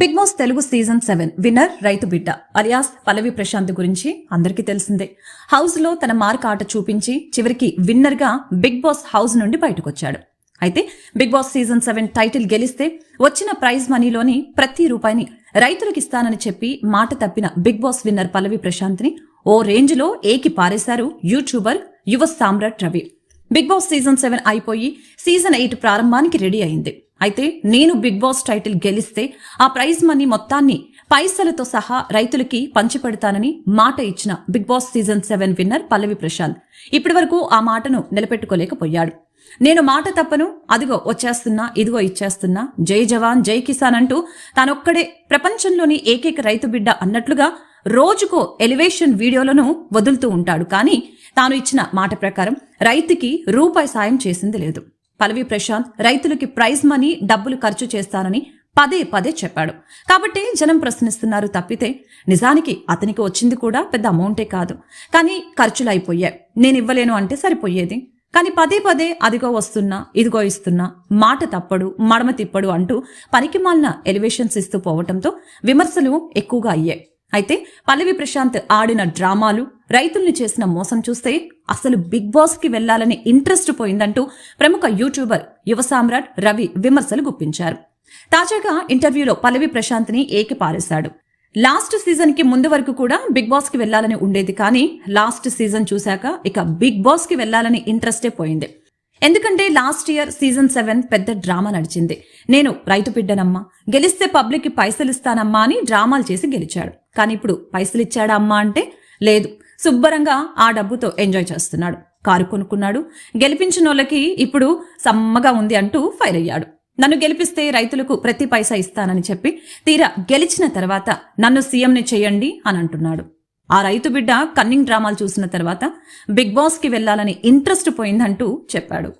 Bigg Boss Telugu season seven winner రైతు బిడ్డ alias పల్లవి ప్రశాంత్ గురించి అందరికీ తెలిసిందే. హౌస్లో తన మార్క్ ఆట చూపించి చివరికి విన్నర్గా బిగ్ బాస్ హౌస్ నుండి బయటకొచ్చాడు. అయితే Bigg Boss season seven title గెలిస్తే వచ్చిన ప్రైజ్ మనీలోని ప్రతి రూపాయిని రైతులకు ఇస్తానని చెప్పి మాట తప్పిన బిగ్ బాస్ విన్నర్ పల్లవి ప్రశాంత్ని ఓ రేంజ్లో ఏకి పారేశారు YouTuber Yuva Samrat Ravi. Bigg Boss season seven అయిపోయి సీజన్ ఎయిట్ ప్రారంభానికి రెడీ అయింది. అయితే నేను బిగ్ బాస్ టైటిల్ గెలిస్తే ఆ ప్రైజ్ మనీ మొత్తాన్ని పైసలతో సహా రైతులకి పంచిపెడతానని మాట ఇచ్చిన Bigg Boss season seven winner Pallavi Prashanth. ఇప్పటి వరకు ఆ మాటను నిలబెట్టుకోలేకపోయాడు. నేను మాట తప్పను అదిగో వచ్చేస్తున్నా ఇదిగో ఇచ్చేస్తున్నా జై జవాన్ జై కిసాన్ అంటూ తానొక్కడే ప్రపంచంలోని ఏకైక రైతు బిడ్డ అన్నట్లుగా రోజుకో ఎలివేషన్ వీడియోలను వదులుతూ ఉంటాడు. కానీ తాను ఇచ్చిన మాట ప్రకారం రైతుకి రూపాయి సాయం చేసింది లేదు. పల్లవి ప్రశాంత్ రైతులకి ప్రైజ్ మనీ డబ్బులు ఖర్చు చేస్తానని పదే పదే చెప్పాడు. కాబట్టి జనం ప్రశ్నిస్తున్నారు తప్పితే నిజానికి అతనికి వచ్చింది కూడా పెద్ద అమౌంటే కాదు. కానీ ఖర్చులు అయిపోయాయి నేను ఇవ్వలేను అంటే సరిపోయేది. కానీ పదే పదే అదిగో వస్తున్నా ఇదిగో ఇస్తున్నా మాట తప్పడు మడమ తిప్పడు అంటూ పనికి మాలిన ఎలివేషన్స్ ఇస్తూ పోవటంతో విమర్శలు ఎక్కువగా అయ్యాయి. అయితే పల్లవి ప్రశాంత్ ఆడిన డ్రామాలు రైతుల్ని చేసిన మోసం చూస్తే అసలు బిగ్ బాస్కి వెళ్ళాలని ఇంట్రెస్ట్ పోయిందంటూ ప్రముఖ యూట్యూబర్ యువ సామ్రాట్ రవి విమర్శలు గుప్పించారు. తాజాగా ఇంటర్వ్యూలో పల్లవి ప్రశాంత్ని ఏకిపారేశాడు లాస్ట్ సీజన్కి ముందు వరకు కూడా బిగ్ బాస్కి వెళ్ళాలని ఉండేది కానీ లాస్ట్ సీజన్ చూశాక ఇక బిగ్ బాస్కి వెళ్ళాలని ఇంట్రెస్టే పోయింది. ఎందుకంటే లాస్ట్ ఇయర్ సీజన్ సెవెన్ పెద్ద డ్రామా నడిచింది. నేను రైతు బిడ్డనమ్మా గెలిస్తే పబ్లిక్కి పైసలు ఇస్తానమ్మా అని డ్రామాలు చేసి గెలిచాడు. కానీ ఇప్పుడు పైసలు ఇచ్చాడా అమ్మ అంటే లేదు. శుభ్రంగా ఆ డబ్బుతో ఎంజాయ్ చేస్తున్నాడు. కారు కొనుక్కున్నాడు. గెలిపించిన వాళ్ళకి ఇప్పుడు సమ్మగా ఉంది అంటూ ఫైర్ అయ్యాడు. నన్ను గెలిపిస్తే రైతులకు ప్రతి పైసా ఇస్తానని చెప్పి తీరా గెలిచిన తర్వాత నన్ను సీఎంని చేయండి అని అంటున్నాడు. ఆ రైతు బిడ్డ కన్నింగ్ డ్రామాలు చూసిన తర్వాత బిగ్ బాస్కి వెళ్ళాలని ఇంట్రెస్ట్ పోయిందంటూ చెప్పాడు.